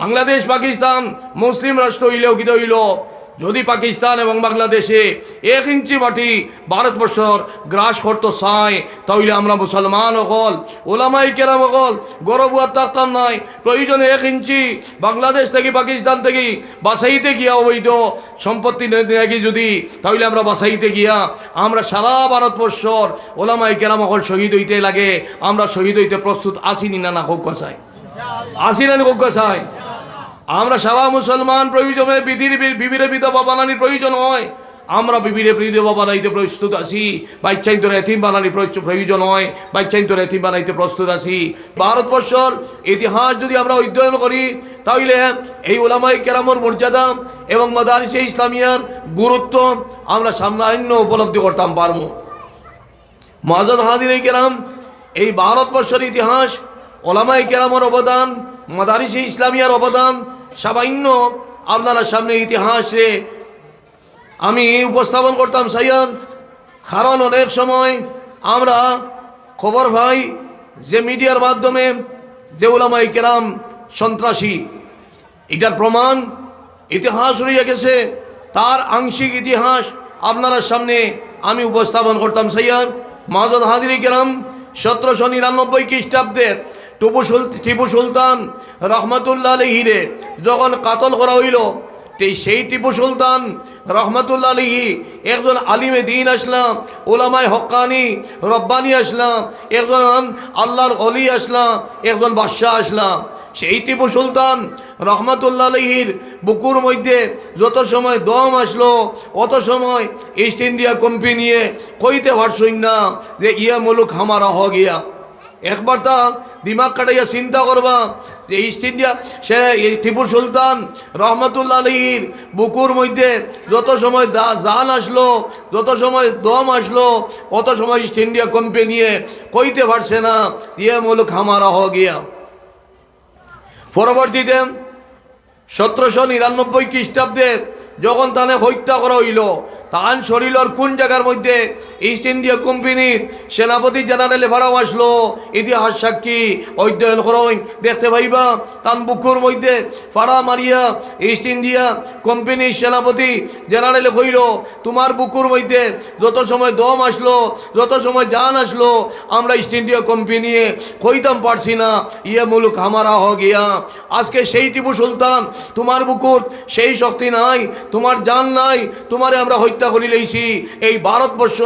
বাংলাদেশ, পাকিস্তান, মুসলিম রাষ্ট্র হইলেও কি হইল? যদি পাকিস্তান এবং বাংলাদেশে এক ইঞ্চি মাটি ভারতবর্ষর গ্রাস করতো চাই তাহলে আমরা মুসলমান অকল, ওলামাই কেরাম অকল, গরব থাকতাম নাই। প্রয়োজনে এক ইঞ্চি বাংলাদেশ থেকে পাকিস্তান থেকে বাসাইতে গিয়া অবৈধ সম্পত্তি নাকি যদি, তাহলে আমরা বাসাইতে গিয়া আমরা সারা ভারতবর্ষর ওলামাই কেরাম অকল শহীদ হইতে লাগে, আমরা শহীদ হইতে প্রস্তুত আসিনি না না হোক চাই আসি না হোক আমরা সারা মুসলমান প্রয়োজনে বিধির বিবিরে বিধবা বানানির প্রয়োজন হয়। আমরা বিবিরে বিধবা বানাইতে প্রস্তুত আছি। বাচ্চাইন্তর এথিম বানানির প্রয়োজন হয়। বাচ্চাইন্তর এথিম বানাইতে প্রস্তুত আছি। ভারতবর্ষর ইতিহাস যদি আমরা অধ্যয়ন করি তাহলে এই ওলামাই কেরামর মর্যাদা এবং মাদারিসে ইসলামিয়ার গুরুত্ব আমরা সামনান্য উপলব্ধি করতাম পারব। মাজদ হাদির এই কেরাম, এই ভারতবর্ষের ইতিহাস ওলামাই কেরামের অবদান, মাদারিসে ইসলামিয়ার অবদান সামান্য আপনারা সামনে ইতিহাসে আমি উপস্থাপন করতাম সাইয়াদ। কারণ অনেক সময় আমরা খবর পাই যে মিডিয়ার মাধ্যমে যে ওলামাই কেরাম সন্ত্রাসী। এটার প্রমাণ ইতিহাস রয়ে গেছে, তার আংশিক ইতিহাস আপনার সামনে আমি উপস্থাপন করতাম সৈয়দ মাজদ হাজিরি কেরাম সতেরোশো নিরানব্বই খ্রিস্টাব্দের টিপু সুল, টিপু সুলতান রহমতুল্লাহ আলহিরে যখন কাতল করা হইল সেই টিপু সুলতান রহমতুল্লাহ আলহি একজন আলিমে দিন আসলাম ওলামায় হকানি রব্বানি আসলাম, একজন আল্লাহর অলি আসলাম, একজন বাদশাহ আসলাম। সেই টিপু সুলতান রহমতুল্লাহ আলহির বুকুর মধ্যে যত সময় দম আসলো, অত সময় ইস্ট ইন্ডিয়া কোম্পানি নিয়ে কইতে পারছই না যে ইয়া মুলুক হামারা হ গিয়া একবার তা দিমাগ কাটাইয়া চিন্তা করবা যে ইস্ট ইন্ডিয়া সে এই টিপু সুলতান, রহমতুল্লাহ আলহির বুকুর মধ্যে যত সময় দা- জান আসলো, যত সময় দম আসলো অত সময় ইস্ট ইন্ডিয়া কোম্পানি নিয়ে কইতে পারছে না ইয়ে মুলুক হামারা হ গিয়া। পরবর্তীতে সতেরোশো নিরানব্বই খ্রিস্টাব্দে যখন তানে হত্যা করা হইল তান শরীরের কোন জায়গার মধ্যে? ইস্ট ইন্ডিয়া কোম্পানির সেনাপতি জেনারেল ভাড়াও আসলো। ইতিহাস সাক্ষী, অধ্যয়ন করইন দেখতে পাইবা তান বুকুর মধ্যে ফাড়া মারিয়া ইস্ট ইন্ডিয়া কোম্পানির সেনাপতি জেনারেল কইল তোমার বুকুর মধ্যে যত সময় দম আসলো, যত সময় জান আসলো, আমরা ইস্ট ইন্ডিয়া কোম্পানি কইতাম পারছি না ইয়ে মুলুক হামারা হ গিয়া। আজকে সেই টিপু সুলতান, তোমার বুকুর সেই শক্তি নাই, তোমার জান নাই, তোমারে আমরা হত্যা করি লইছি, এই ভারতবর্ষ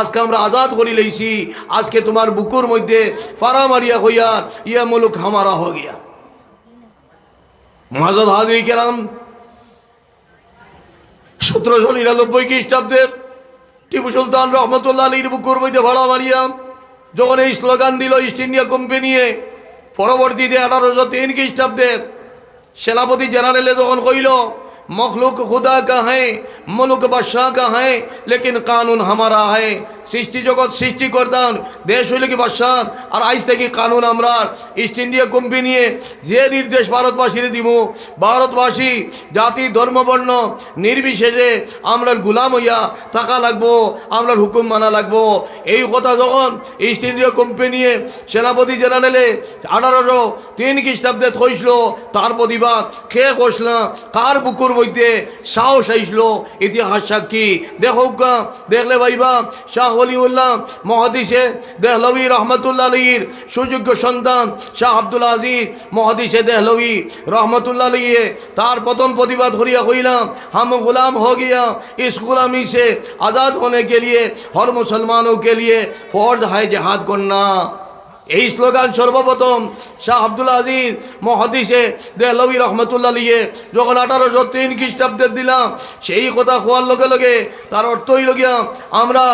আজকে আমরা আজাদ করি লইছি, আজকে তোমার বুকুর মধ্যে ফারা মারিয়া হইয়া ইয়ে মুলুক হামারা হ গিয়া। মাজদ হাদি কেরাম, সতেরোশো নিরানব্বই খ্রিস্টাব্দের টিপু সুলতান রহমতুল্লাহ আলীর বুকুর মধ্যে ভাড়া মারিয়া, যখন এই স্লোগান দিল ইস্ট ইন্ডিয়া কোম্পানি পরবর্তীতে আঠারোশো তিন খ্রিস্টাব্দের সেনাপতি জেনারেলে যখন কইল মখলুক খুদা কা হ্যাঁ মুলুক বাদশাহ কা হ্যাঁ লেকিন কানুন হামারা হ্যাঁ সৃষ্টি জগৎ সৃষ্টিকর্তার দেশ হইলে কি বাদশাহ আর আজ থেকে কানুন আমরা ইস্ট ইন্ডিয়া কোম্পানি যে নির্দেশ ভারতবাসীর দিব ভারতবাসী জাতি ধর্মবর্ণ নির্বিশেষে আমরা গুলাম হইয়া থাকা লাগবো আমরা হুকুম মানা লাগবো এই কথা যখন ইস্ট ইন্ডিয়া কোম্পানি সেনাপতি জেনারেলে আঠারোশো তিন খ্রিস্টাব্দে থইছিল তার প্রতিবাদ খেয়ে কষলা কার বুকুর বইতে সাহস আইসলো ইতিহাস সাক্ষী। দেখো দেখলে ভাইবা, শাহ অলিউল্লাহ মহাদিসে দেহলবি রহমতুল্লা আলীর সুযোগ্য সন্তান, শাহ আব্দুল আজিজ মহাদিসে দেহলবি রহমতুল্লা আলিয়ে। তার প্রথম প্রতিবাদ হরিয়া হইলাম হাম গুলাম হো গিয়া, ইস গুলামি সে আজাদ হোনে কে লিয়ে, হর মুসলমানও কে লিয়ে ফৌজ হায় জেহাদ করনা এই স্লোগান সর্বপ্রথম শাহ আব্দুল আজিজ মহাদিসে দেহলবী রহমতুল্লাহ লিয়ে যখন আঠারোশো তিন খ্রিস্টাব্দের দিলাম, সেই কথা হওয়ার লগে লগে? তার অর্থ হইল গিয়া, আমরা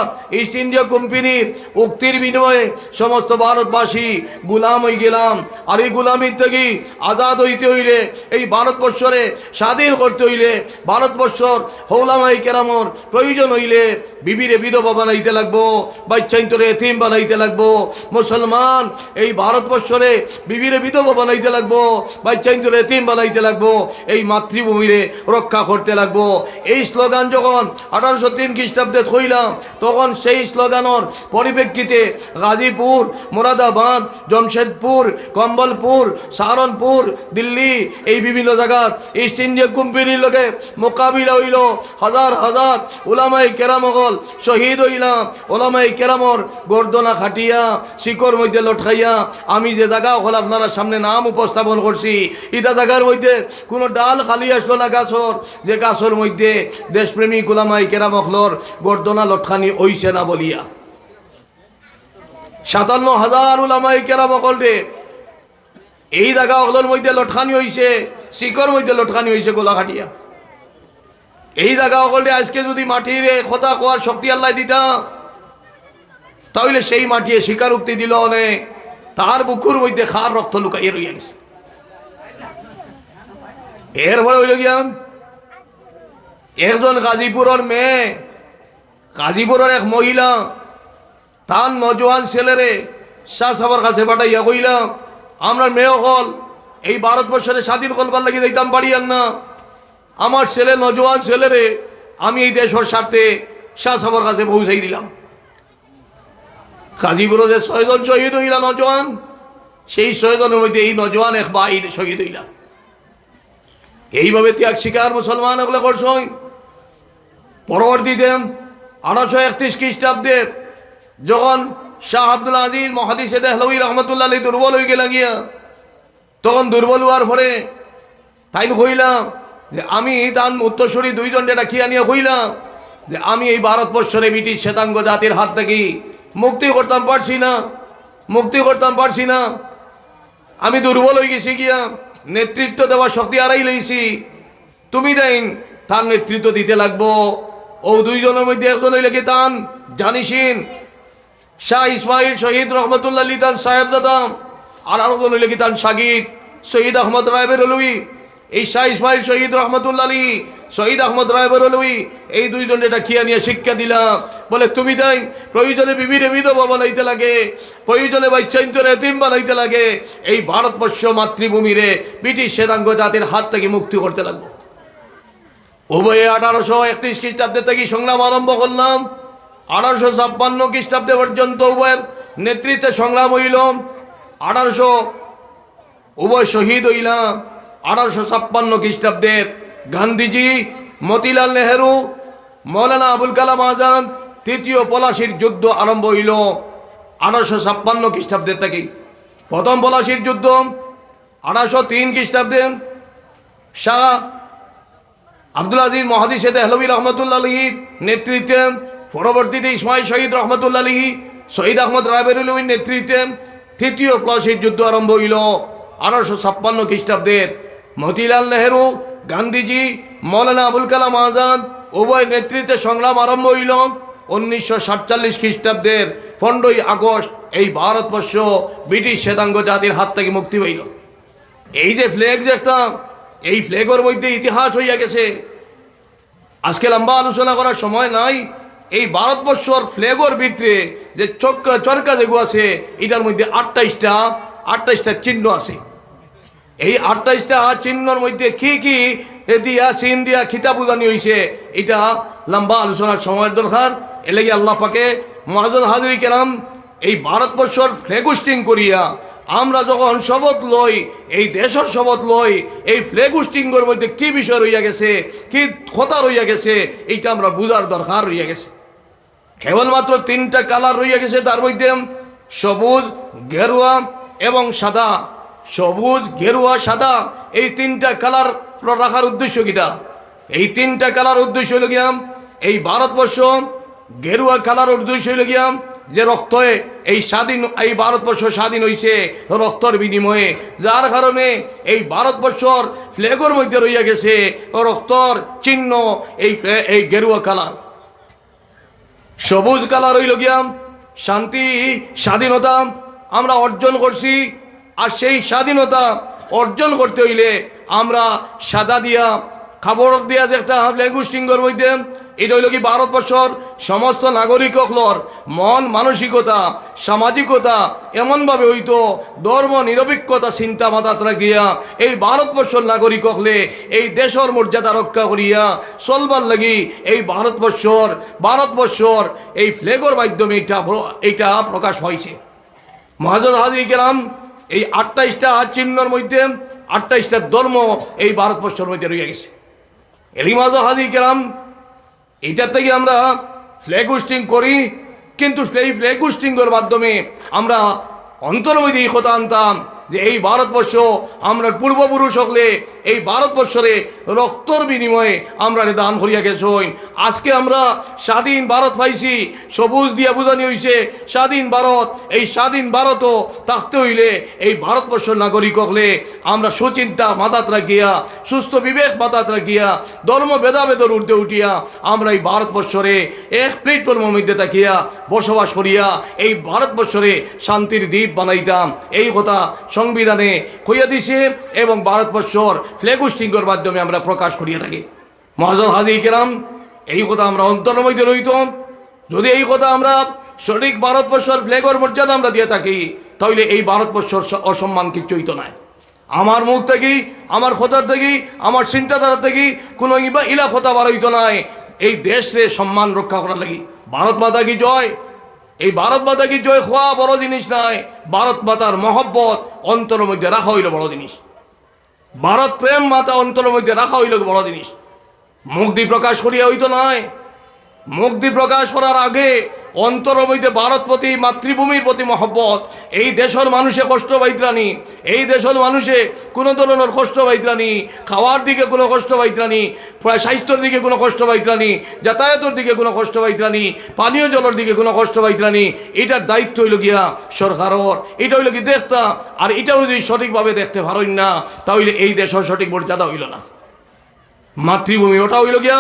ইস্ট ইন্ডিয়া কোম্পানির উক্তির বিনিময়ে সমস্ত ভারতবাসী গুলাম হয়ে গেলাম। আর এই গুলামির থেকে আজাদ হইতে হইলে, এই ভারতবর্ষরে স্বাধীন করতে হইলে, ভারতবর্ষর হৌলামাই কেরামর প্রয়োজন হইলে বিবিরে বিধবা বানাইতে লাগবো, বাচ্চাইন্তরে এথিম বানাইতে লাগবো, মুসলমান মুসলমান, এই ভারতবর্ষরে বিবিরে বিধবা বানাইতে লাগবো, বাচ্চাইন্দুরে এতিম বানাইতে লাগবো, এই মাতৃভূমিরে রক্ষা করতে লাগবো। এই স্লোগান যখন আঠারোশো তিন খ্রিস্টাব্দে থইলাম, তখন সেই স্লোগানের পরিপ্রেক্ষিতে গাজীপুর, মোরাদাবাদ, জমশেদপুর, কম্বলপুর সাহারনপুর দিল্লি, এই বিভিন্ন জায়গার ইস্ট ইন্ডিয়া কোম্পানির লোকে মোকাবিলা হইল। হাজার হাজার ওলামাই কেরামগল শহীদ হইলাম। ওলামাই কেরামর গর্দনা খাটিয়া শিকর মধ্যে লটকাইয়া আমি যে জায়গা হল আপনারা সামনে নাম উপস্থাপন করছি, ইটা জায়গার মধ্যে কোনো ডাল খালি আসলো না গাছর, যে গাছর মধ্যে দেশপ্রেমী গোলামাই কেরামখলর গর্দনা লটখানি হইছে না বলিয়া। সাতান্ন হাজার ওলামাই কেরামকল রে এই জায়গা হলোর মধ্যে লটখানি হইছে শিকর মধ্যে লটখানি হইছে গোলাঘাটিয়া এই জায়গা হলে আজকে যদি মাটির কথা কোয়ার শক্তি আল্লাহ দিতাম তাহলে সেই মাটিয়ে উক্তি দিল অনে তার বুকুর মধ্যে খার রক্ত লুকাইয়ে রইয়া গেছে। এরপরে হইল গিয়া একজন গাজীপুরের মেয়ে, গাজীপুরের এক মহিলা, তার নজওয়ান ছেলেরে শাহ সাবার কাছে পাঠাইয়া কইলাম আমরা মেয়ে হল, এই ভারতবর্ষের স্বাধীন করবার লাগি দিতাম পারি আর না। আমার ছেলে, নজওয়ান ছেলেরে আমি এই দেশের স্বার্থে শাহ সাবার কাছে পৌঁছাই দিলাম। গাজীপুরে ছয়জন শহীদ হইলা, নজওয়ান। সেই ছয়জনের মধ্যে এই নজওয়ান এক ভাই শহীদ হইলা। এইভাবে ত্যাগ শিকার মুসলমান এগুলো করছই। পরবর্তীতে আঠারোশো একত্রিশ খ্রিস্টাব্দে যখন শাহ আব্দুল আজিজ মহাদিসে দেহলবী রহমতুল্লাহ আলী দুর্বল হয়ে গেল গিয়া তখন দুর্বল হওয়ার পরে তাই হইলাম যে আমি তার উত্তরসূরি দুইজন যেটা খিয়া নিয়ে হইলাম যে আমি এই ভারতবর্ষরে ব্রিটিশ শ্বেতাঙ্গ জাতির হাত থেকে মুক্তি করতাম পারছি না, মুক্তি করতাম পারছি না। আমি দুর্বল হয়ে গেছি গিয়া, নেতৃত্ব দেওয়ার শক্তি আড়াই লইছি। তুমি দেন, তার নেতৃত্ব দিতে লাগবো। ও দুইজনের মধ্যে একজন হইলে কি তান? জানিসিন। শাহ ইসমাইল শহীদ রহমতুল্লাহ আলী তান সাহেব দাদাম আর আরেকজন হইলে কি তান? সাগিদ শহীদ আহমদ রায়বের এই শাহ ইসমাইল শহীদ রহমতুল্লাহ আলী শহীদ আহমদ রায় অলুই এই দুইজন এটা খিয়া নিয়ে শিক্ষা দিলাম। বলে, তুমি তাই প্রয়োজনে বিবিরে বিধবা বানাইতে লাগে, প্রয়োজনে বাচ্চাইন্তর এতিম বানাইতে লাগে। এই ভারতবর্ষ মাতৃভূমিরে ব্রিটিশ শ্বেতাঙ্গ জাতির হাত থেকে মুক্তি করতে লাগবো। উভয়ে আঠারোশো একত্রিশ খ্রিস্টাব্দে থেকে সংগ্রাম আরম্ভ করলাম। আঠারোশো ছাপ্পান্ন খ্রিস্টাব্দে পর্যন্ত উভয়ের নেতৃত্বে সংগ্রাম হইল। আঠারোশো, উভয় শহীদ হইলাম। আঠারোশো ছাপ্পান্ন খ্রিস্টাব্দের গান্ধীজি, মতিলাল নেহেরু, মৌলানা আবুল কালাম আজাদ, তৃতীয় পলাশির যুদ্ধ আরম্ভ হইল। আঠারোশো ছাপ্পান্ন খ্রিস্টাব্দের থেকে। প্রথম পলাশির যুদ্ধ, আঠারোশো তিন খ্রিস্টাব্দে। শাহ আব্দুল আজিজ মহাদিসে দেহলবী রহমতুল্লাহ আলহীর নেতৃত্বে, পরবর্তীতে ইসমাইল শহীদ রহমতুল্লাহ আলহী শহীদ আহমদ রায়বেরুলমীর নেতৃত্বে তৃতীয় প্লাসির যুদ্ধ আরম্ভ হইল আঠারোশো ছাপ্পান্ন খ্রিস্টাব্দের মতিলাল নেহেরু গান্ধীজি, মৌলানা আবুল কালাম আজাদ উভয় নেতৃত্বে সংগ্রাম আরম্ভ হইল উনিশশো সাতচল্লিশ খ্রিস্টাব্দের পনেরোই আগস্ট, এই ভারতবর্ষ ব্রিটিশ শ্বেতাঙ্গ জাতির হাত থেকে মুক্তি হইল এই যে ফ্লেগ একটা, এই ফ্ল্যাগের মধ্যে ইতিহাস হইয়া গেছে। আজকে লম্বা আলোচনা করার সময় নাই, এই ভারতবর্ষর ফ্লেগর ভিতরে যে চরকা যেগু আছে, এটার মধ্যে আটটাইশটা আটটাইশটা চিহ্ন আছে। এই আটটাইশটা চিহ্নর মধ্যে কি কি দিয়া চিন দিয়া খিতা বুঝানি হয়েছে এটা লম্বা আলোচনার সময়ের দরকার। এলেগে আল্লাহ পাকে মহাজন হাজরি কেরাম এই ভারতবর্ষর ফ্লেগুস্টিং করিয়া, আমরা যখন শপথ লই, এই দেশের শপথ লই, এই ফ্লেগুস্টিংয়ের মধ্যে কি বিষয় রইয়া গেছে, কি কথা রইয়া গেছে, এইটা আমরা বুঝার দরকার রইয়া গেছে। কেবলমাত্র তিনটা কালার রইয়া গেছে, তার মধ্যে সবুজ, গেরুয়া এবং সাদা। সবুজ, গেরুয়া, সাদা, এই তিনটা কালার রাখার উদ্দেশ্য কিটা? এই তিনটা কালার উদ্দেশ্য হইল গিয়াম এই ভারতবর্ষ গেরুয়া কালার উদ্দেশ্য হইল গিয়াম যে রক্তে এই স্বাধীন, এই ভারতবর্ষ স্বাধীন হয়েছে রক্তর বিনিময়ে। যার কারণে এই ভারতবর্ষর ফ্ল্যাগের মধ্যে রইয়া গেছে রক্তর চিহ্ন এই এই গেরুয়া কালার। সবুজ কালার হইল গিয়াম শান্তি, স্বাধীনতা আমরা অর্জন করছি। আর সেই স্বাধীনতা অর্জন করতে হইলে আমরা সাদা দিয়া, খাবার দিয়া যে একটা লেগুস্টিংয়ের মধ্যে, এটা হইল কি ভারতবর্ষর সমস্ত নাগরিক হকলর মন মানসিকতা, সামাজিকতা, এমনভাবে হইতো ধর্ম নিরপেক্ষতা, চিন্তা মাথাত রাখিয়া এই ভারতবর্ষর নাগরিক হকলে এই দেশর মর্যাদা রক্ষা করিয়া চলবার লাগি এই ভারতবর্ষর ভারতবর্ষর এই ফ্লেগর মাধ্যমে এটা এইটা প্রকাশ হয়েছে। মহাজন হাজির কেরাম এই আটটাইশটা চিহ্নর মধ্যে আটটাইশটা ধর্ম এই ভারতবর্ষের মধ্যে রয়ে গেছে। এলিমাজ হাজি কেরাম এইটার থেকে আমরা ফ্ল্যাগ হোস্টিং করি, কিন্তু সেই ফ্ল্যাগ হোস্টিংয়ের মাধ্যমে আমরা অন্তর্মধ্যে ইকতা আনতাম যে এই ভারতবর্ষ আমরা পূর্বপুরুষ হলে, এই ভারতবর্ষরে রক্তর বিনিময়ে আমরা দান করিয়া গেছই আজকে আমরা স্বাধীন ভারত পাইছি, সবুজ দিয়া বুঝানি হইছে, স্বাধীন ভারত, এই স্বাধীন ভারতও থাকতে হইলে এই ভারতবর্ষের নাগরিক হলে আমরা সুচিন্তা মাতাত রাখিয়া, সুস্থ বিবেক মাতাত রাখিয়া, ধর্ম ভেদাভেদর ঊর্ধ্বে উঠিয়া আমরা এই ভারতবর্ষরে এক প্লেটফর্মের মধ্যে থাকিয়া বসবাস করিয়া এই ভারতবর্ষরে শান্তির দ্বীপ বানাইতাম। এই কথা সংবিধানে কইয়া দিছে এবং ভারতবর্ষর ফ্ল্যাগুস্টিংয়ের মাধ্যমে আমরা প্রকাশ করিয়া থাকি। মহাজন হাজি কেরাম, এই কথা আমরা অন্তরের মধ্যে রইত যদি এই কথা আমরা সঠিক ভারতবর্ষর ফ্ল্যাগর মর্যাদা আমরা দিয়ে থাকি, তাহলে এই ভারতবর্ষর অসম্মান কিচ্ছু হইতো না। আমার মুখ থেকে, আমার কথার থেকে, আমার চিন্তাধারা থেকে কোনো ইলা বার হইতো নাই। এই দেশরে সম্মান রক্ষা করার লাগি। ভারত মাতা কি জয়? এই ভারত মাতা কি জয় খোয়া বড় জিনিস নাই? ভারত মাতার মহব্বত অন্তরের মধ্যে রাখা হইল বড় জিনিস। ভারত প্রেম মাতা অন্তরের মধ্যে রাখা হইল বড় জিনিস। মুক্তি প্রকাশ করিয়া হইতো নয় মুক্তি প্রকাশ করার আগে অন্তরের মধ্যে ভারত প্রতি, মাতৃভূমির প্রতি মহব্বত। এই দেশের মানুষে কষ্ট পাইত্রানি এই দেশের মানুষে কোনো ধরনের কষ্ট পাইত্রানি খাওয়ার দিকে কোনো কষ্ট পাইত্রানি স্বাস্থ্যের দিকে কোনো কষ্ট পাইত্রানি যাতায়াতের দিকে কোনো কষ্ট পাইত্রানি পানীয় জলের দিকে কোনো কষ্ট পাইত্রানি এটার দায়িত্ব হইল গিয়া সরকারর। এটা হইল কি দেখতা। আর এটাও যদি সঠিকভাবে দেখতে পারেন না, তাহলে এই দেশের সঠিক মর্যাদা হইল না। মাতৃভূমি, ওটা হইল গিয়া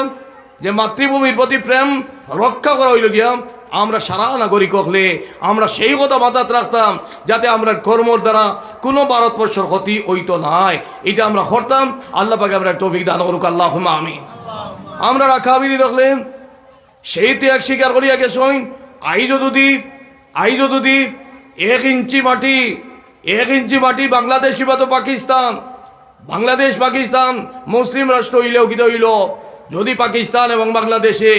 যে মাতৃভূমির প্রতি প্রেম রক্ষা করা হইল গিয়া আমরা সারা নাগরিক হলে আমরা সেই কথা মাথাত রাখতাম যাতে আমরা কর্মর দ্বারা কোনো ভারতবর্ষর ক্ষতি হইতো নাই। এটা আমরা করতাম। আল্লাহ পাকে আমরা তৌফিক দান করুক। আল্লাহ আমি আমরা রাখাবিরি রাখলেন। সেই ত্যাগ স্বীকার করিয়া গেছই আইজ যদি আইজ যদি এক ইঞ্চি মাটি, এক ইঞ্চি মাটি বাংলাদেশ কিংবা তো পাকিস্তান। বাংলাদেশ, পাকিস্তান, মুসলিম রাষ্ট্র হইলেও কি হইল? যদি পাকিস্তান এবং বাংলাদেশে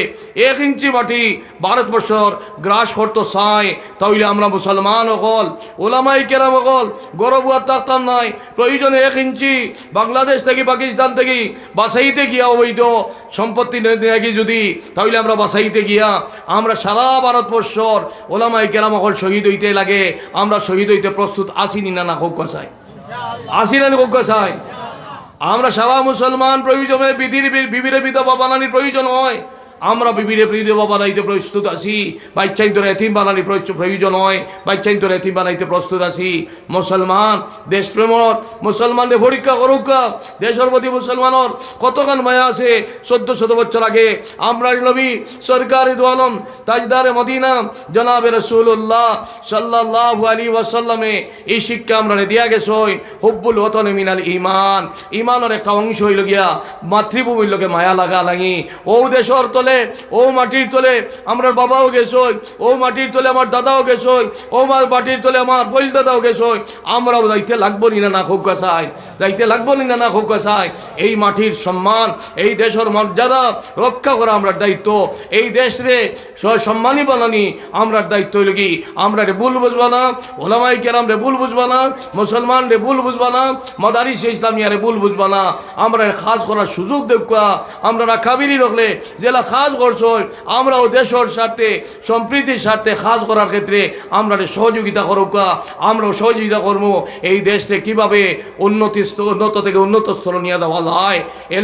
এক ইঞ্চি মাটি ভারতবর্ষর গ্রাস করতো চাই তাহলে আমরা মুসলমান অকল, ওলামাই কেরাম অকল, গরব আর থাকতাম নাই। প্রয়োজনে এক ইঞ্চি বাংলাদেশ থেকে পাকিস্তান থেকে বাসাইতে গিয়া অবৈধ সম্পত্তি নাকি যদি, তাহলে আমরা বাসাইতে গিয়া আমরা সারা ভারতবর্ষর ওলামাই কেরাম অকল শহীদ হইতে লাগে, আমরা শহীদ হইতে প্রস্তুত আসিনি না না হোক চাই আসি না হোক আমরা সারা মুসলমান প্রয়োজনে বিধির বিবিরে বিধবা বানানির প্রয়োজন হয়। আমরা বিবিরে বিধবা বানাইতে প্রস্তুত আছি। বাচ্চাইন তোর এথিম বানানি প্রয়োজন হয়। বাচ্চাইন তোর এথিম বানাইতে প্রস্তুত আছি। মুসলমান, দেশপ্রেমর, মুসলমানদের পরীক্ষা করুক। দেশের প্রতি মুসলমানের কতক্ষণ মায়া আছে? চোদ্দ শত বছর আগে আমরা নবী সরকার দোয়ালম তাজদারে মদিনা, জনাবে রসুল্লাহ সাল্লাহ আলী ওয়াসাল্লামে এই শিক্ষা আমরা দিয়া গেছই হুব্বুল ওতন মিনাল ইমান ইমানের একটা অংশ হইল গিয়া মাতৃভূমির লোকে মায়া লাগা লাগি। ও দেশর তলে ও মাটির তলে আমরা বাবাও গেছই, ও মাটির তলে আমার দাদাও গেছই, ও আমার মাটির তলে আমার বইল দাদাও গেছই। আমরাও যাইতে লাগবো নি না খুব কাছাই যাইতে লাগবো নি না খুব কাছাই এই মাটির সম্মান, এই দেশের মর্যাদা রক্ষা করা আমরা দায়িত্ব। এই দেশ রে স- সম্মানী বানানি আমরা দায়িত্ব কি? আমরা রে ভুল বুঝবা না, ওলামাই কেরাম রে ভুল বুঝবা না, মুসলমান রে ভুল বুঝবা না, মাদারিস ইসলামিয়া রে ভুল বুঝবা না। আমরা খাস করার সুযোগ দেখা আমরা কাবিরি রাখলে, জেলা খাস করছ, আমরাও দেশের স্বার্থে সম্প্রীতির স্বার্থে কাজ করার ক্ষেত্রে আমরা সহযোগিতা করুক আমরাও সহযোগিতা করব। এই দেশকে কীভাবে উন্নতি উন্নত থেকে উন্নত স্তর নিয়ে দেওয়া এ